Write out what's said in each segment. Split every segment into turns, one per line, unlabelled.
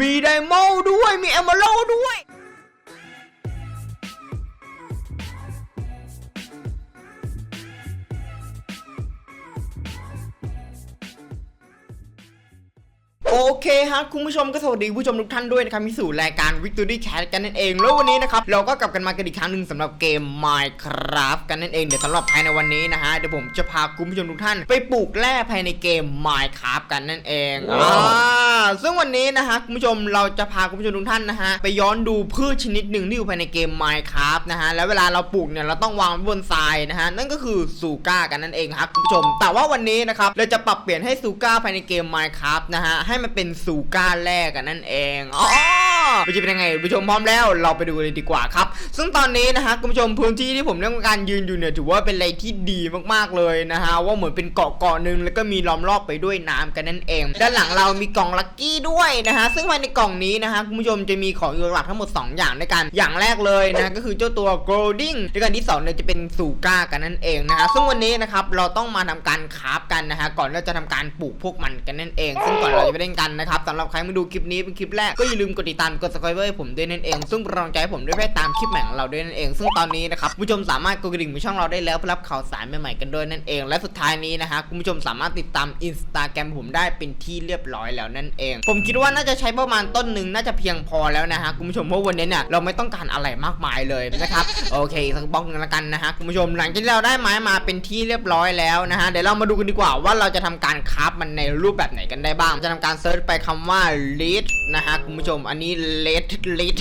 มีไดมอนด์ด้วยมีเอมเมอรัลด้วย โอเคฮะคุณผู้ชมก็สวัสดีผู้ชมทุกท่านด้วยนะครับมีสู่รายการ Victory Cat กันนั่นเอง แล้ววันนี้นะครับ เราก็กลับกันมากันอีกครั้งหนึ่งสำหรับเกม Minecraft กันนั่นเอง เดี๋ยวสำหรับภายในวันนี้นะฮะ เดี๋ยวผมจะพาคุณผู้ชมทุกท่าน ไปปลูกแร่ภายในเกม Minecraft กันนั่นเองอ่าซึ่งวันนี้นะฮะคุณผู้ชมเราจะพาคุณผู้ชมทุกท่านนะฮะ ไปย้อนดูพืชชนิดหนึ่งที่อยู่ภายในเกม Minecraft นะฮะแล้วเวลาเราปลูกเนี่ยเราต้องวางไว้บนทรายนะฮะนั่นก็คือซูก้ากันนั่นเองครับคุณผู้ชม แต่ว่าวันนี้นะครับเราจะปรับเปลี่ยนให้ซูก้าภายในเกม Minecraft นะฮะให้มันเป็นซูก้าแรกกันนั่นเองอ๋อมันจะเป็นยังไงคุณผู้ชมพร้อมแล้ว เราไปดูเลยดีกว่าครับ ซึ่งตอนนี้นะฮะคุณผู้ชมพื้นที่ที่ผมต้องการยืนอยู่เนี่ยถือว่าเป็นอะไรที่ดีมากๆเลยนะฮะว่าเหมือนเป็นเกาะเกาะหนึ่งแล้วก็มีล้อมรอบไปด้วยน้ำกันนั่นเอง ด้านหลังเรามีกล่องลัคกี้ด้วยนะฮะซึ่งภายในกล่องนี้นะฮะคุณผู้ชมจะมีของอยู่หลักทั้งหมด 2 อย่างด้วยกัน อย่างแรกเลยนะก็คือเจ้าตัว golding ด้วยกันที่2เนี่ยจะเป็นซูก้ากันนั่นเองนะฮะซึ่งวันนี้นะครับเราต้องมาทำการคราฟกันนะฮะก่อนเราจะทำการปลูกพวกมันกันนั่นเอง ซึ่งก่อนเราจะไปเล่นกันนะครับสำหรับใครมาดูคลิปนี้เป็นคลิปแรกก็อย่าลืมกดติดตามกด subscribe ให้ผมด้วยนั่นเอง ซึ่งเป็นกำลังใจให้ผมด้วยไปตามคลิปใหม่ของเราด้วยนั่นเอง ซึ่งตอนนี้นะครับผู้ชมสามารถกดกระดิ่งในช่องเราได้แล้วเพื่อรับข่าวสารใหม่ๆกันด้วยนั่นเอง และสุดท้ายนี้นะฮะคุณผู้ชมสามารถติดตามอินสตาแกรมผมได้เป็นที่เรียบร้อยแล้วนั่นเอง ผมคิดว่าน่าจะใช้ประมาณต้นหนึ่งน่าจะเพียงพอแล้วนะฮะคุณผู้ชมเพราะวันนี้เนี่ยเราไม่ต้องการอะไรมากมายเลยนะครับโอเคสักบล็อกนึงล้วกันนะฮะคุณผู้ชมหลังจากที่เราได้ไม้มาเป็นที่เรียบร้อยแล้วนะฮะเดี๋ยวเรามาดูกันดีกว่าว่าเราจะทำการคราฟมันในรูปแบบไหนกันได้บ้างจะทำการเซิร์ชไปคำว่า lead นะฮะคุณผู้ชมอันนี้ lead lead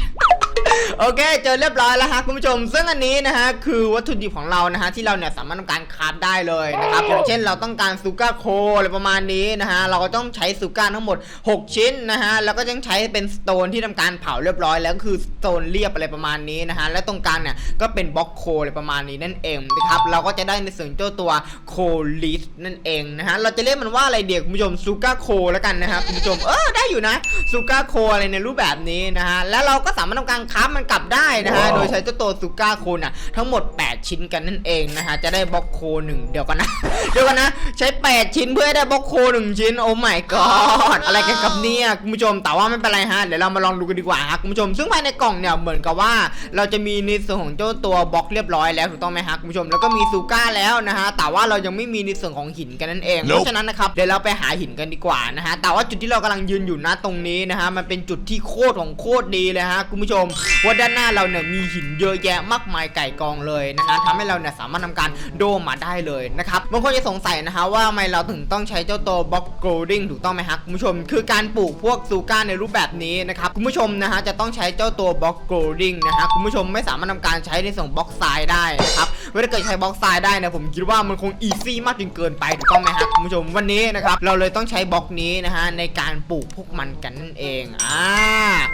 โอเค เจอเรียบร้อยแล้วฮะคุณผู้ชม ซึ่งอันนี้นะฮะคือวัตถุดิบของเรานะฮะที่เราเนี่ยสามารถทำการคราฟได้เลยนะครับอย่างเช่นเราต้องการซูก้าโคอะไรประมาณนี้นะฮะเราก็ต้องใช้ซูก้าทั้งหมด 6 ชิ้นนะฮะแล้วก็ยังใช้เป็นสโตนที่ทำการเผาเรียบร้อยแล้วก็คือสโตนเรียบอะไรประมาณนี้นะฮะและตรงกลางเนี่ยก็เป็นบล็อกโคอะไรประมาณนี้นั่นเองนะครับเราก็จะได้ในส่วนเจ้าตัวโคลิสนั่นเองนะฮะเราจะเรียกมันว่าอะไรเดี๋ยวคุณผู้ชมซูก้าโคแล้วกันนะครับคุณผู้ชมเออได้อยู่นะซูก้าโคอะไรในรูปแบบนี้นะฮะแล้วเราก็สามารถทำการคราฟมันกลับได้นะฮะ โดยใช้เจ้าตัวซูก้าโคน่ะทั้งหมด 8 ชิ้นกันนั่นเองนะฮะ จะได้บล็อกโคหนึ่งเดี๋ยวกันนะ เดี๋ยวกันนะ ใช้ 8 ชิ้นเพื่อให้ได้บล็อกโคหนึ่งชิ้น โอ้ my god อะไรกันกับเนี่ยคุณผู้ชม แต่ว่าไม่เป็นไรฮะ เดี๋ยวเรามาลองดูกันดีกว่าฮะคุณผู้ชม ซึ่งภายในกล่องเนี่ยเหมือนกับว่า เราจะมีในส่วนของเจ้าตัวบล็อกเรียบร้อยแล้วถูกต้องไหมฮะคุณผู้ชม แล้วก็มีซูก้าแล้วนะฮะ แต่ว่าเรายังไม่มีในส่วนของหินกันนั่นเอง เพราะฉะนั้นนะครับ เดี๋ยวเราไปหาหินกันดีกว่านะฮะ แต่ว่าจุดที่เรากำลังยืนอยู่นะตรงนี้นะฮะ มันเป็นจุดที่โคตรของโคตรดีเลยฮะคุณผู้ชมว่าด้านหน้าเราเนี่ยมีหินเยอะแยะมากมายไก่กองเลยนะฮะทำให้เราเนี่ยสามารถทำการโดมมาได้เลยนะครับบางคนจะสงสัยนะฮะว่าทำไมเราถึงต้องใช้เจ้าตัวบล็อกโกลดิ้งถูกต้องไหมฮะคุณผู้ชมคือการปลูกพวกซูก้าในรูปแบบนี้นะครับคุณผู้ชมนะฮะจะต้องใช้เจ้าตัวบล็อกโกลดิ้งนะฮะคุณผู้ชมไม่สามารถทำการใช้ในส่งบล็อกทรายได้นะครับเมื่เกิดใช้บล็อกทรายได้นะผมคิดว่ามันคงอีซี่มากจนเกินไปถูกต้องไหมฮะคุณผู้ชมวันนี้นะครับเราเลยต้องใช้บล็อกนี้นะฮะในการปลูกพวกมันกันนั่นเองอ่า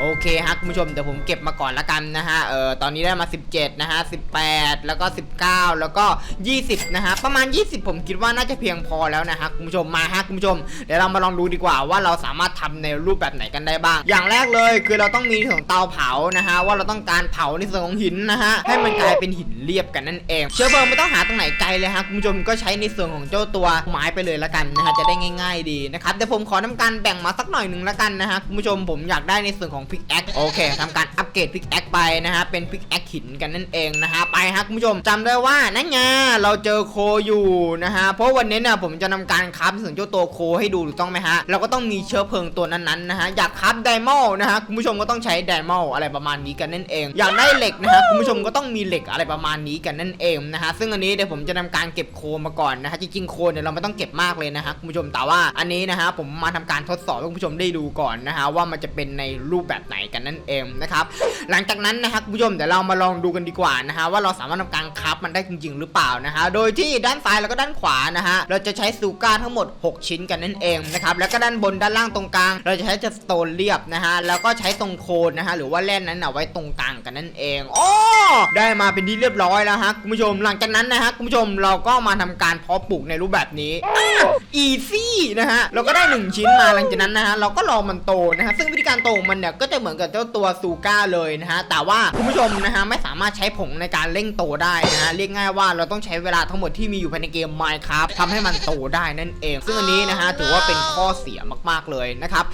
โอเคฮะคุณผู้ชมเดี๋ยวผมเก็บมาก่อนละกันนะฮะเออตอนนี้ได้มา 17 นะฮะ 18 แล้วก็ 19 แล้วก็ 20 นะฮะ ประมาณ 20 ผมคิดว่าน่าจะเพียงพอแล้วนะฮะคุณผู้ชมมาฮะคุณผู้ชมเดี๋ยวเรามาลองดูดีกว่าว่าเราสามารถทำในรูปแบบไหนกันได้บ้าง อย่างแรกเลยคือเราต้องมีส่วนเตาเผานะฮะว่าเราต้องการเผาในส่วนของหินนะฮะให้มันกลายเป็นหินเรียบกันนั่นเอง เชื้อเพลิงไม่ต้องหาตรงไหนไกลเลยฮะคุณผู้ชมก็ใช้ในส่วนของเจ้าตัวไม้ไปเลยละกันนะฮะจะได้ง่าย ๆ ดีนะครับเดี๋ยวผมขอทำการแบ่งมาสักหน่อยหนึ่งละกันนะฮะคุณผู้ชมผมอยากได้ในส่วนของพิกแอคโอเคทำการอัปเกรดพิกแอคไปนะฮะเป็นพิกแอคหินกันนั่นเองนะฮะไปฮะคุณผู้ชมจำได้ว่านั่นไงเราเจอโคอยู่นะฮะเพราะวันนี้เนี่ยผมจะนำการคับส่วนเจ้าตัวโคให้ดูถูกต้องไหมฮะเราก็ต้องมีเชื้อเพลิงตัวนั้นๆนะฮะอยากคับไดมอนด์นะฮะคุณผู้ชมก็ต้องใช้ไดมอนด์อะไรประมาณนี้กันนั่นเอง อยากได้เหล็กนะฮะคุณผู้ชมก็ต้องมีเหล็กอะไรประมาณนี้กันนั่นเองนะฮะซึ่งอันนี้เดี๋ยวผมจะนำการเก็บโคมาก่อนนะฮะจริงๆโคเนี่ยเราไม่ต้องเก็บมากเลยนะฮะคุณผู้ชมแต่ว่าอันนี้นะฮะผมมาทำการทดสอบให้คุณผู้ชมได้ดูก่อนนะฮะว่ามันจะเป็นในรูปแบบไหนกันนั่นเองนะครับหลังจากนั้นนะฮะคุณผู้ชมเดี๋ยวเรามาลองดูกันดีกว่านะฮะว่าเราสามารถทำการคับมันได้จริง ๆ หรือเปล่านะฮะโดยที่ด้านซ้ายแล้วก็ด้านขวานะฮะเราจะใช้ซูก้าทั้งหมด 6 ชิ้นกันนั่นเองนะครับแล้วก็ด้านบนด้านล่างตรงกลาง เราจะใช้จะสโตนเรียบนะฮะแล้วก็ใช้ตรงโคนนะฮะหรือว่าแล่นนั้นเอาไว้ตรงกลางกันนั่นเองโอ้ได้มาเป็นที่เรียบร้อยแล้วฮะคุณผู้ชมหลังจากนั้นนะฮะคุณผู้ชมเราก็มาทำการเพาะปลูกในรูปแบบนี้อีซี่นะฮะเราก็ได้หนึ่งชิ้นมาหลังจากนั้นนะฮะเราก็รอมันโตนะฮะซึ่งวิธีการโตของมันเนี่ยก็จะเหมือนกับเจ้าตัวซูก้าเลยนะฮะแต่ว่าคุณผู้ชมนะฮะไม่สามารถใช้ผงในการเร่งโตได้นะฮะเรียกง่ายว่าเราต้องใช้เวลาทั้งหมดที่มีอยู่ภายในเกม Minecraft ทำให้มันโตได้นั่นเอง ซึ่งอันนี้นะฮะถือว่าเป็นข้อเสียมากๆเลยนะครับ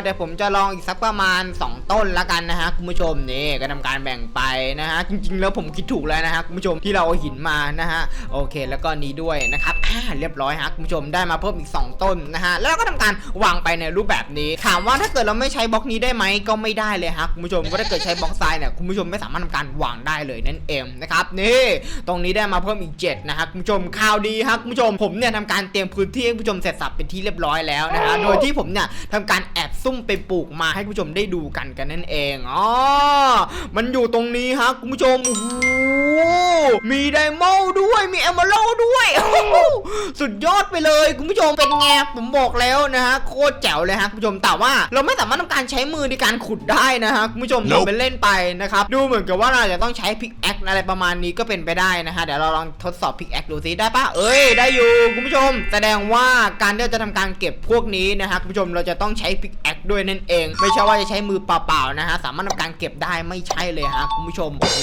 เดี๋ยวผมจะลองอีกสักประมาณ 2 ต้นละกันนะฮะคุณผู้ชมนี่ก็ทำการแบ่งไปนะฮะจริง ๆ แล้วผมคิดถูกแล้วนะฮะคุณผู้ชมที่เราเอาหินมานะฮะโอเค แล้วก็นี้ด้วยนะครับ เรียบร้อยฮะคุณผู้ชมได้มาเพิ่มอีก 2 ต้นนะฮะแล้วเราก็ทำการวางไปในรูปแบบนี้ ถามว่าถ้าเกิดเราไม่ใช้บล็อกนี้ได้ไหมก็ไม่ได้เลยฮะคุณผู้ชมก็ถ้าเกิดใช้บล็อกทรายเนี่ยคุณผู้ชมไม่สามารถทำการวางได้เลยนั่นเองนะครับนี่ตรงนี้ได้มาเพิ่มอีก7นะฮะคุณผู้ชมข่าวดีครับคุณผู้ชมผมเนี่ยทำการเตรียมพื้นที่ให้คุณผู้ชมเสร็จสับเป็นที่เรียบร้อยแล้วนะฮะโดยที่ผมเนี่ยทำการแอบซุ่มไปปลูกมาให้คุณผู้ชมได้ดูกันกันนั่นเองอ๋อมันอยู่ตรงนี้ฮะคุณผู้ชมโอ้โหมีไดมอนด์ด้วยมีเอมเบอร์ด้วยโอ้โห สุดยอดไปเลยคุณผู้ชมเป็นไงผมบอกแล้วนะฮะโคตรแจ๋วเลยฮะคุณผู้ชมแต่ว่าเราไม่สามารถทำการใช้มือในการขุดได้นะฮะคุณผู้ชม
Nope
เป็นเล่นไปนะครับดูเหมือนกับว่าเราจะต้องใช้พิกแอคอะไรประมาณนี้ก็เป็นไปได้นะฮะเดี๋ยวเราลองทดสอบพิกแอคดูซิได้ปะเอ้ยได้อยู่คุณผู้ชม แสดงว่าการที่เราจะทำการเก็บพวกนี้นะฮะคุณผู้ชมเราจะต้องใช้พิกแอค ด้วยนั่นเอง ไม่ใช่ว่าจะใช้มือเปล่าๆนะฮะสามารถทำการเก็บได้ไม่ใช่เลยฮะคุณผู้ชมโอ้โห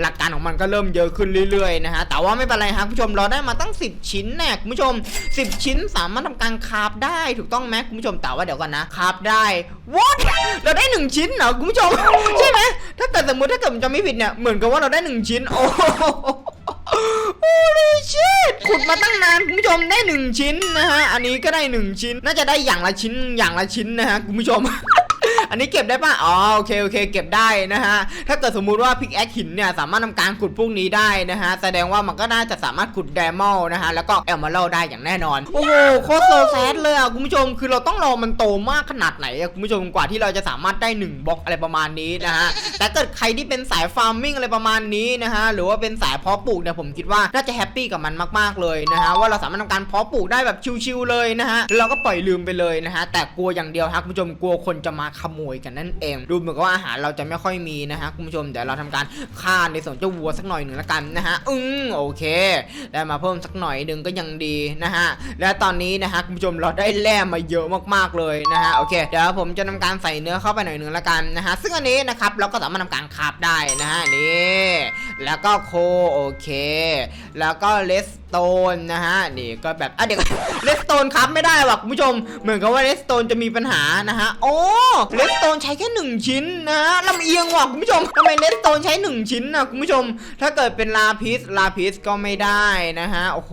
หลักการของมันก็เริ่มเยอะขึ้นเรื่อยๆนะฮะแต่ว่าไม่เป็นไรฮะคุณผู้ชมเราได้มาตั้ง 10 ชิ้นแน่คุณผู้ชม 10 ชิ้นสามารถทำการคาฟได้ถูกต้องไหมคุณผู้ชมแต่ว่าเดี๋ยวก่อนนะคาฟได้ what เราได้หนึ่งชิ้นเหรอคุณผู้ชมใช่ไหมถ้าเกิดสมมติถ้าเกิดผมจำไม่ผิดเนี่ยเหมือนกับว่าเราได้หนึ่งชิ้นโอ้ โอ้ยชิตขุดมาตั้งนานคุณผู้ชมได้หนึ่งชิ้นนะฮะ อันนี้ก็ได้หนึ่งชิ้น น่าจะได้อย่างละชิ้นอย่างละชิ้นนะฮะคุณผู้ชม อันนี้เก็บได้ป่ะอ๋อโอเคโอเค เก็บได้นะฮะ ถ้าเกิดสมมุติว่าพิกแอคหินเนี่ยสามารถทำการขุดพวกนี้ได้นะฮะ แสดงว่ามันก็น่าจะสามารถขุดไดมอนด์นะฮะ แล้วก็เอลมาโลได้อย่างแน่นอน โอ้โหโคตรโซแซดเลยอะคุณผู้ชม คือเราต้องรอมันโตมากขนาดไหนอะคุณผู้ชมกว่าที่เราจะสามารถได้หนึ่งบล็อกอะไรประมาณนี้นะฮะ แต่เกิดใครที่เป็นสายฟาร์มมิ่งอะไรประมาณนี้นะฮะ หรือว่าเป็นสายเพาะปลูกเนี่ยผมคิดว่าน่าจะแฮปปี้กับมันมากๆเลยนะฮะ ว่าเราสามารถทำการเพาะปลูกได้แบบชิวๆเลยนะฮะแล้วเราก็ปล่อยลืมไปเลยนะฮะ แต่กลัวอย่างเดียวครับคุณผู้ชมกลัวคนจะมาขโมยกันนั่นเอง ดูเหมือนกับว่าอาหารเราจะไม่ค่อยมีนะฮะคุณผู้ชมเดี๋ยวเราทำการฆ่าในส่วนเจ้าวัวสักหน่อยหนึ่งละกันนะฮะอืมโอเคได้มาเพิ่มสักหน่อยหนึ่งก็ยังดีนะฮะและตอนนี้นะฮะคุณผู้ชมเราได้แร่มาเยอะมากๆเลยนะฮะโอเคเดี๋ยวผมจะทำการใส่เนื้อเข้าไปหน่อยหนึ่งละกันนะฮะซึ่งอันนี้นะครับเราก็สามารถทำการคาบได้นะฮะนี่แล้วก็โคโอเค แล้วก็เลสโตนนะฮะนี่ก็แบบอะเดี๋ยวเลสโตนครับไม่ได้ว่ะคุณผู้ชม เหมือนกับว่าเลสโตนจะมีปัญหานะฮะโอ้เลสโตนใช้แค่หนึ่งชิ้นนะลำเอียงว่ะคุณผู้ชมทำไมเลสโตนใช้หนึ่งชิ้นนะคุณผู้ชม ถ้าเกิดเป็นลาพิสลาพิสก็ไม่ได้นะฮะโอ้โห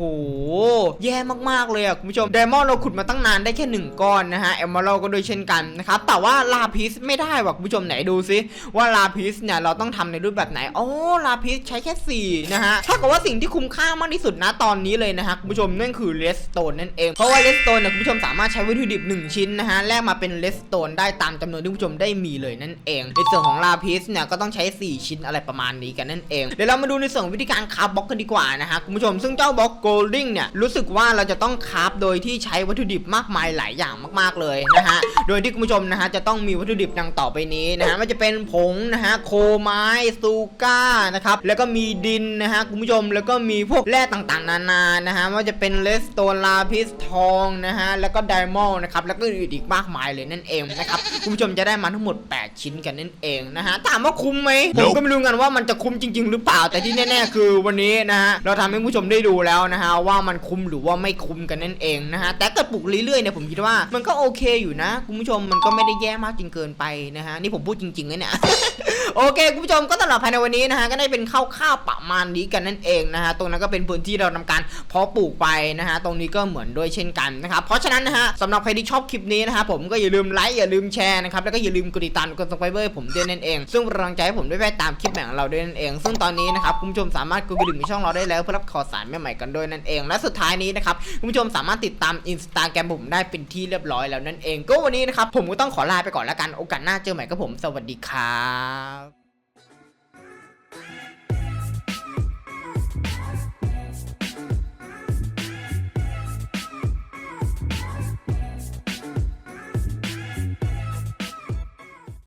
แย่มากๆเลยอะคุณผู้ชมไดมอนด์เราขุดมาตั้งนานได้แค่หนึ่งก้อนนะฮะเอมเมอรัลก็โดยเช่นกันนะครับแต่ว่าลาพิสไม่ได้ว่ะคุณผู้ชมไหนดูซิว่าลาพิสเนี่ยเราต้องทำในรูปแบบไหนโอ้ลาพิสใช้แค่สี่นะฮะถ้ากับว่าสิ่งที่คุ้มค่ามากที่สุดนะตอนนี้เลยนะฮะคุณผู้ชมนั่นคือเลสโตนนั่นเองเพราะว่าเลสโตนเนี่ยคุณผู้ชมสามารถใช้วัตถุดิบหนึ่งชิ้นนะฮะแลกมาเป็นเลสโตนได้ตามจำนวนที่ผู้ชมได้มีเลยนั่นเองในส่วนของลาพิสเนี่ยก็ต้องใช้ 4 ชิ้นอะไรประมาณนี้กันนั่นเอง เดี๋ยวเรามาดูในส่วนวิธีการคราฟบล็อกกันดีกว่านะฮะคุณผู้ชมซึ่งเจ้าบล็อกโกลดิ้งเนี่ยรู้สึกว่าเราจะต้องคราฟโดยที่ใช้วัตถุดิบมากมายหลายอย่างมากๆเลยนะฮะโดยที่คุณผู้ชมนะฮะจะต้องมีวัตถุดิบดังต่อไปนี้นะฮะมันจะเป็นผงนะฮะโคไม้ซูก้านะครับแล้วก็มีดินนะฮะคุณผู้ชมแล้วก็มีพวกแร่ต่างๆ นานานะฮะว่าจะเป็นเลสโตนลาพิสทองนะฮะแล้วก็ไดมอนด์นะครับแล้วก็อื่นอีกมากมายเลยนั่นเองนะครับคุณผู้ชมจะได้มาทั้งหมด 8 ชิ้นกันนั่นเองนะฮะถามว่าคุ้มไหมผมก็ไม่รู้กันว่ามันจะคุ้มจริง ๆ หรือเปล่าแต่ที่แน่ๆคือวันนี้นะฮะเราทำให้ผู้ชมได้ดูแล้วนะฮะว่ามันคุ้มหรือว่าไม่คุ้มกันนั่นเองนะฮะแต่เกิดปลูกเรื่อยๆเนี่ยผมคิดว่ามันก็โอเคอยู่นะคุณผู้ชมมันก็ไม่ได้แย่มากจนเกินไปนะฮะนี่ผมพูดจริงๆนะเนี่ย โอเคคุณผู้ชมก็สำหรับภายในวันนี้นะฮะก็ได้เป็นข้าวๆประมาณนี้กันนั่นเองนะฮะตรงนั้นก็เป็นพื้นที่เราทำการเพาะปลูกไปนะฮะตรงนี้ก็เหมือนด้วยเช่นกันนะครับเพราะฉะนั้นนะฮะสำหรับใครที่ชอบคลิปนี้นะฮะผมก็อย่าลืมไลค์อย่าลืมแชร์นะครับแล้วก็อย่าลืมกดติดตามกดซับสไครเบอร์ผมด้วยนั่นเอง ซึ่งเป็นกำลังใจให้ผมด้วยไปตามคลิปใหม่งเราด้วยนั่นเอง ซึ่งตอนนี้นะครับคุณผู้ชมสามารถกดกระดิ่งในช่องเราได้แล้วเพื่อรับข่าวสารใหม่ๆกันด้วยนั่นเอง และสุดท้ายนี้นะครับคุณผู้ชมสามารถติดตามอินสตาแกรมผมได้เป็นที่เรียบร้อยแล้วนั่นเอง ก็วันนี้นะครับผมก็ต้องขอลาไปก่อนแล้วกันโอกาสหน้าเจอใหม่กับผม สวัสดีครับ